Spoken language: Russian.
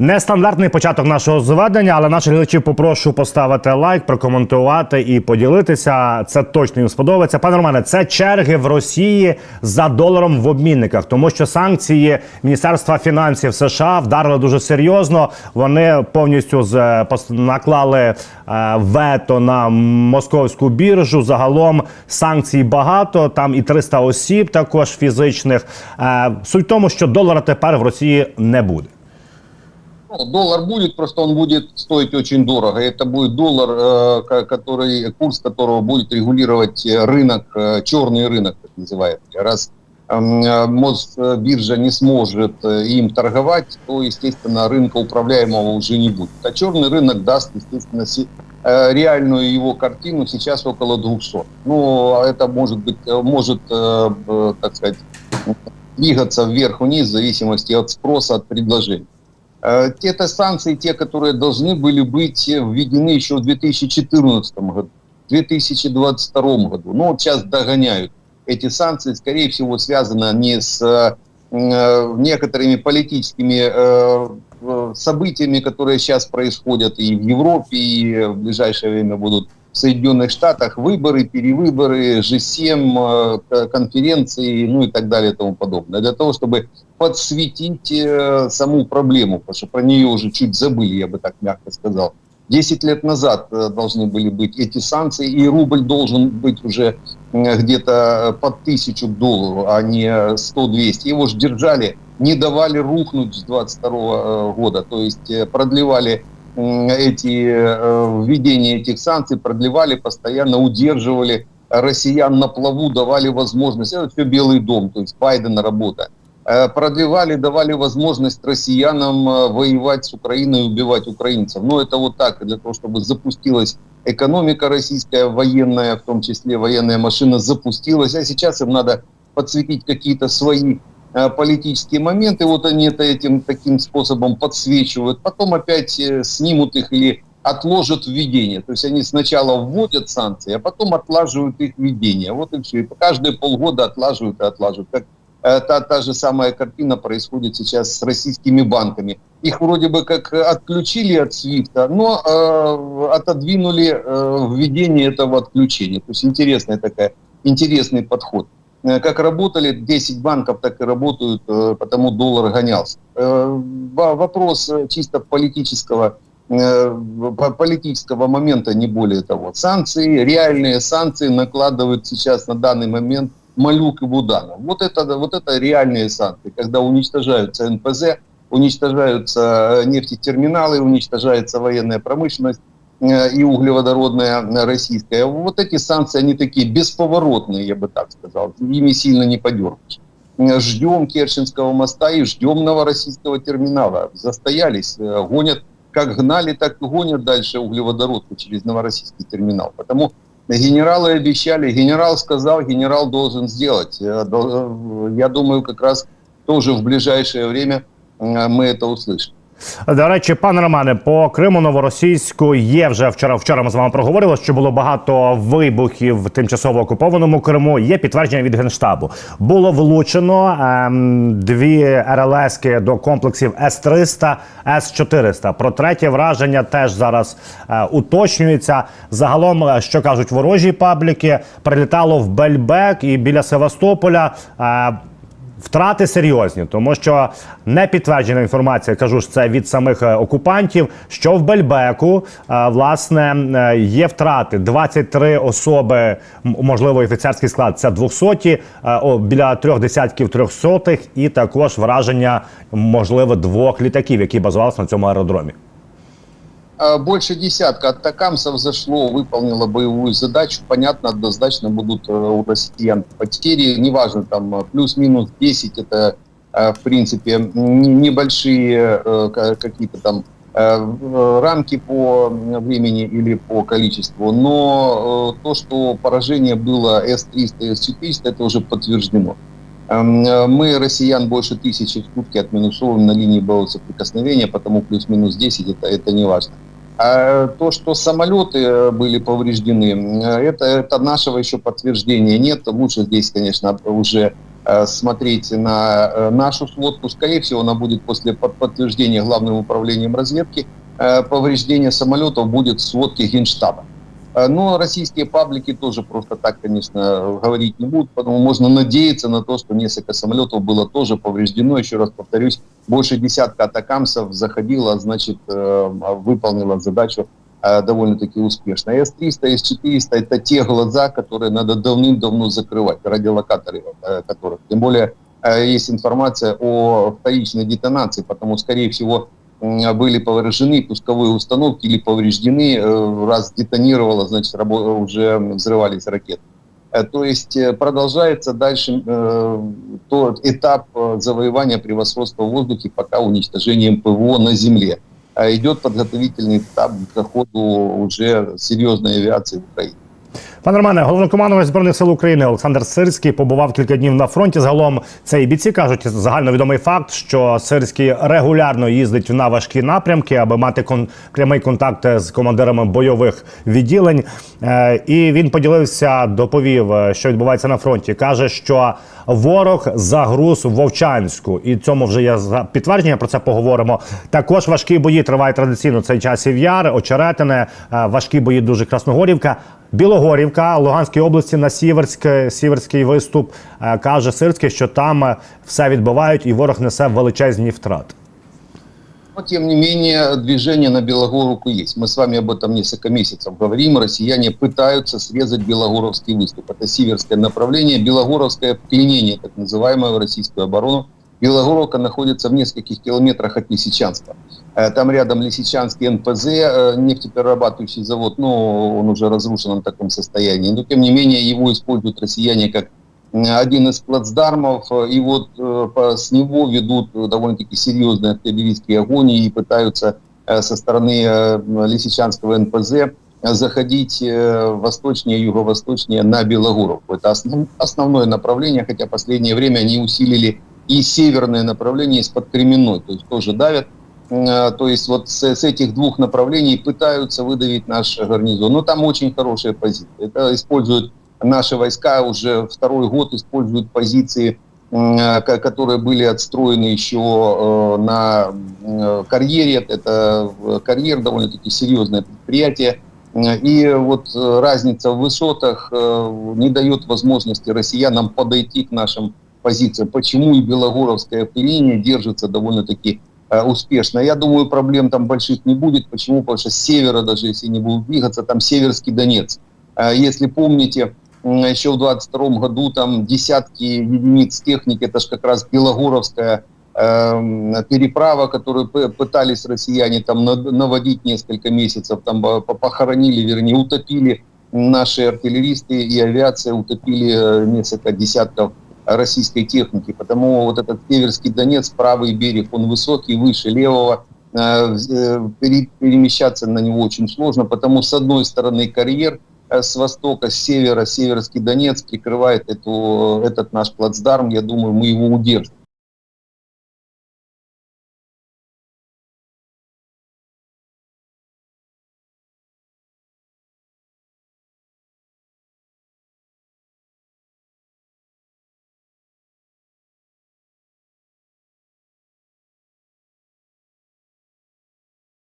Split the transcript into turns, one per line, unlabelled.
Нестандартний початок нашого зведення, але наших глядачів попрошу поставити лайк, прокоментувати і поділитися. Це точно їм сподобається. Пане Романе, це черги в Росії за доларом в обмінниках, тому що санкції Міністерства фінансів США вдарили дуже серйозно. Вони повністю з пос- наклали е, вето на московську біржу. Загалом санкцій багато. Там і 300 осіб, також фізичних. Е, Суть в тому, що долара тепер в Росії не буде.
Ну, доллар будет, просто он будет стоить очень дорого. Это будет доллар, э, ко- который, курс которого будет регулировать э, рынок, э, черный рынок, так называемый. Раз эм, Мосбиржа не сможет им торговать, то, естественно, рынка управляемого уже не будет. А черный рынок даст, естественно, реальную его картину сейчас около 200. Ну, это может быть, может, так сказать, двигаться вверх-вниз в зависимости от спроса, от предложения. Э, Те-то санкции, те, которые должны были быть э, введены еще в 2014 году, в 2022 году. Но вот сейчас догоняют. Эти санкции, скорее всего, связаны не с э, некоторыми политическими событиями, которые сейчас происходят и в Европе, и в ближайшее время будут Соединенных Штатах. Выборы, перевыборы, G7, э, конференции, ну и так далее и тому подобное. Для того, чтобы подсветить э, саму проблему, потому что про нее уже чуть забыли, я бы так мягко сказал. Десять лет назад э, должны были быть эти санкции, и рубль должен быть уже где-то под тысячу к доллару, а не 100-200. Его же держали, не давали рухнуть с 22 года, то есть продлевали эти э, введение этих санкций, продлевали, постоянно удерживали россиян на плаву, давали возможность, это все Белый дом, то есть Байдена работа, Э, продлевали, давали возможность россиянам э, воевать с Украиной убивать украинцев. Но это вот так, для того, чтобы запустилась экономика российская, военная, в том числе военная машина запустилась, а сейчас им надо подсветить какие-то свои политические моменты, вот они это этим таким способом подсвечивают, потом опять э, снимут их или отложат введение. То есть они сначала вводят санкции, а потом отлаживают их введение. Вот и все. И каждые полгода отлаживают и отлаживают. Как э, та, та же самая картина происходит сейчас с российскими банками. Их вроде бы как э, отключили от свифта, но э, отодвинули э, введение этого отключения. То есть интересная такая, интересный подход. Э, Как работали 10 банков, так и работают, э, потому доллар гонялся. Э, во- Вопрос чисто политического по- политического момента, не более того. Санкции, реальные санкции накладывают сейчас на данный момент Малюк и Буданов. Вот это, вот это реальные санкции, когда уничтожаются НПЗ, уничтожаются нефтетерминалы, уничтожается военная промышленность и углеводородная э, российская. Вот эти санкции, они такие бесповоротные, я бы так сказал. Ими сильно не подернешь. Э, Ждем Керченского моста и ждем новороссийского терминала. Застоялись, э, гонят как гнали, так и гонят дальше углеводородку через новороссийский терминал. Потому генералы обещали, генерал сказал, генерал должен сделать. Э, э, Я думаю, как раз тоже в ближайшее время э, мы это услышим.
До речі, пане Романе, по Криму новоросійську є вже вчора. Вчора ми з вами проговорили, що було багато вибухів в тимчасово окупованому Криму. Є підтвердження від генштабу. Було влучено ем, дві РЛСки до комплексів С-300, С-400. Про третє враження теж зараз е, уточнюється. Загалом, е, що кажуть ворожі пабліки, прилітало в Бельбек і біля Севастополя. Е, Втрати серйозні, тому що не підтверджена інформація, кажу ж це від самих е, окупантів. Що в Бельбеку е, власне е, є втрати 23 особи, можливо, офіцерський склад. Це 200, е, біля трьох десятків трьохсотих, і також враження можливо двох літаків, які базувалися на цьому аеродромі.
А, Больше десятка атакамсов зашло, выполнило боевую задачу. Понятно, однозначно будут э, у россиян потери. Неважно, там э, плюс-минус 10, это э, в принципе небольшие э, ка- какие-то там э, рамки по времени или по количеству. Но э, то, что поражение было С-300 и С-400, это уже подтверждено. Эм, э, Мы россиян больше тысячи в сутки отминусовываем на линии боевого соприкосновения, потому плюс-минус 10 это, это не важно. А то, что самолеты э, были повреждены, э, это, это нашего еще подтверждения нет. Лучше здесь, конечно, уже э, смотреть на нашу сводку. Скорее всего, она будет после под- подтверждения главным управлением разведки. Повреждение самолетов будет в сводке Генштаба. Но российские паблики тоже просто так, конечно, говорить не будут, потому можно надеяться на то, что несколько самолетов было тоже повреждено. Еще раз повторюсь, больше десятка атакамсов заходило, значит, э, выполнила задачу э, довольно-таки успешно. С-300, С-400 – это те глаза, которые надо давным-давно закрывать, радиолокаторы э, которых. Тем более есть информация о вторичной детонации, потому, скорее всего, были повреждены пусковые установки или повреждены, раз детонировало, значит, уже взрывались ракеты. Э, То есть э, продолжается дальше э, тот этап э, завоевания превосходства в воздухе пока уничтожением ПВО на земле. А идет подготовительный этап к заходу уже серьезной авиации в Украину.
Пане Романе, головнокомандувач збройних сил України Олександр Сирський побував кілька днів на фронті. Загалом це і бійці кажуть загальновідомий факт, що Сирський регулярно їздить на важкі напрямки, аби мати кон- прямий контакт з командирами бойових відділень. Е, і він поділився, доповів, е, що відбувається на фронті. каже, що ворог загруз Вовчанську, і цьому вже є підтвердження. Про це поговоримо. Також важкі бої тривають традиційно цей часів яр, очеретине, е, важкі бої дуже Красногорівка. Білогорівка Луганській області на Сіверськ, Сіверський виступ Е, каже Сирський, що там е, все відбивають, і ворог несе величезні втрати.
Но, тем не менее, движение на Белогоровку есть. Мы с вами об этом несколько месяцев говорим. Россияне пытаются срезать Белогоровский выступ. Это северское направление, Белогоровское пленение, так называемое в российскую оборону. Белогоровка находится в нескольких километрах от Лисичанска. Э, Там рядом Лисичанский НПЗ, э, нефтеперерабатывающий завод, но он уже разрушен в таком состоянии. Но, тем не менее, его используют россияне как один из плацдармов, и вот э, с него ведут довольно-таки серьезные артиллерийские огонь и пытаются со стороны Лисичанского НПЗ заходить восточнее, юго-восточнее на Белогоровку. Это основ- основное направление, хотя в последнее время они усилили и северное направление из-под Кременной, то есть тоже давят. Э, То есть вот с, с этих двух направлений пытаются выдавить наш гарнизон. Но там очень хорошие позиции. Это используют наши войска уже второй год используют позиции, э, ко- которые были отстроены еще э, на м, карьере. Это э, карьер довольно-таки серьезное предприятие. Э, И вот э, разница в высотах э, не дает возможности россиянам подойти к нашим позициям. Почему и Белогоровская линия держится довольно-таки э, успешно. Я думаю, проблем там больших не будет. Почему? Потому что с севера, даже если не будут двигаться, там Северский Донец. Э, Если помните, еще в 22 году там десятки единиц техники, это же как раз Белогоровская эм, переправа, которую пытались россияне там наводить несколько месяцев, там э, по- похоронили, вернее, утопили наши артиллеристы и авиация, утопили э, несколько десятков российской техники. Потому вот этот Северский Донец, правый берег, он высокий, выше левого, э, э, пере- перемещаться на него очень сложно, потому с одной стороны карьер, э, с востока, с севера, Северский Донец прикрывает эту, этот наш плацдарм, я думаю, мы его удержим.